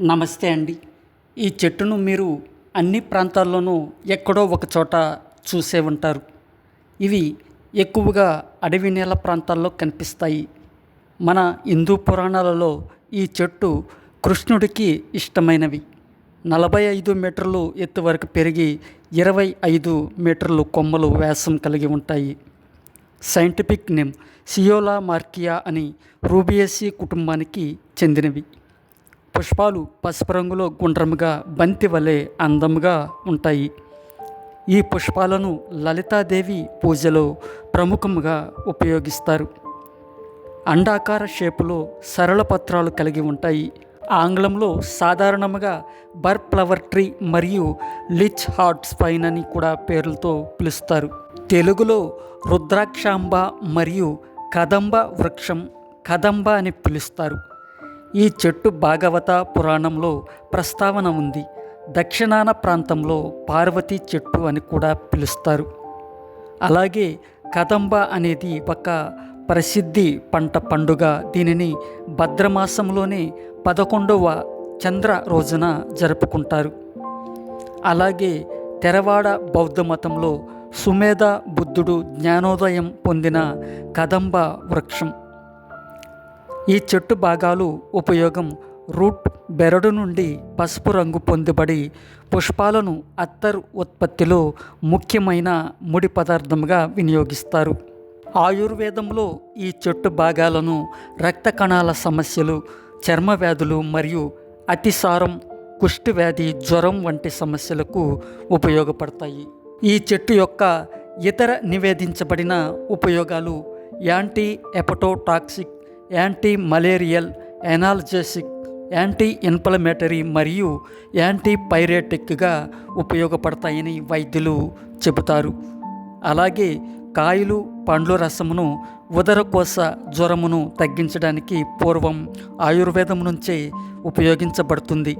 నమస్తే అండి. ఈ చెట్టును మీరు అన్ని ప్రాంతాల్లోనూ ఎక్కడో ఒక చోట చూసే ఉంటారు. ఇవి ఎక్కువగా అడవి నేల ప్రాంతాల్లో కనిపిస్తాయి. మన హిందూ పురాణాలలో ఈ చెట్టు కృష్ణుడికి ఇష్టమైనవి. నలభై ఐదు మీటర్లు ఎత్తు వరకు పెరిగి ఇరవై ఐదు మీటర్లు కొమ్మలు వ్యాసం కలిగి ఉంటాయి. సైంటిఫిక్ నేమ్ సియోలా మార్కియా అని రూబియసీ కుటుంబానికి చెందినవి. పుష్పాలు పసుపు రంగులో గుండ్రముగా బంతి వలె అందముగా ఉంటాయి. ఈ పుష్పాలను లలితాదేవి పూజలో ప్రముఖముగా ఉపయోగిస్తారు. అండాకార షేపులో సరళ పత్రాలు కలిగి ఉంటాయి. ఆంగ్లంలో సాధారణంగా బర్ ఫ్లవర్ ట్రీ మరియు లిచ్ హార్ట్స్ పైన్ అని కూడా పేర్లతో పిలుస్తారు. తెలుగులో రుద్రాక్షాంబ మరియు కదంబ వృక్షం కదంబ అని పిలుస్తారు. ఈ చెట్టు భాగవత పురాణంలో ప్రస్తావన ఉంది. దక్షిణాన ప్రాంతంలో పార్వతీ చెట్టు అని కూడా పిలుస్తారు. అలాగే కదంబ అనేది ఒక ప్రసిద్ధి పంట పండుగ. దీనిని భద్రమాసంలోనే పదకొండవ చంద్ర రోజున జరుపుకుంటారు. అలాగే తెరవాడ బౌద్ధ మతంలో సుమేధ బుద్ధుడు జ్ఞానోదయం పొందిన కదంబ వృక్షం. ఈ చెట్టు భాగాలు ఉపయోగం రూట్ బెరడు నుండి పసుపు రంగు పొందబడి పుష్పాలను అత్తర్ ఉత్పత్తిలో ముఖ్యమైన ముడి పదార్థంగా వినియోగిస్తారు. ఆయుర్వేదంలో ఈ చెట్టు భాగాలను రక్త కణాల సమస్యలు చర్మ వ్యాధులు మరియు అతిసారం కుష్టి వ్యాధి జ్వరం వంటి సమస్యలకు ఉపయోగపడతాయి. ఈ చెట్టు యొక్క ఇతర నివేదించబడిన ఉపయోగాలు anti hepatotoxic anti malarial analgesic anti inflammatory మరియు యాంటీ పైరేటిక్గా ఉపయోగపడతాయని వైద్యులు చెబుతారు. అలాగే కాయలు పండ్ల రసమును ఉదరకోశ జ్వరమును తగ్గించడానికి పూర్వం ఆయుర్వేదం నుంచే ఉపయోగించబడుతుంది.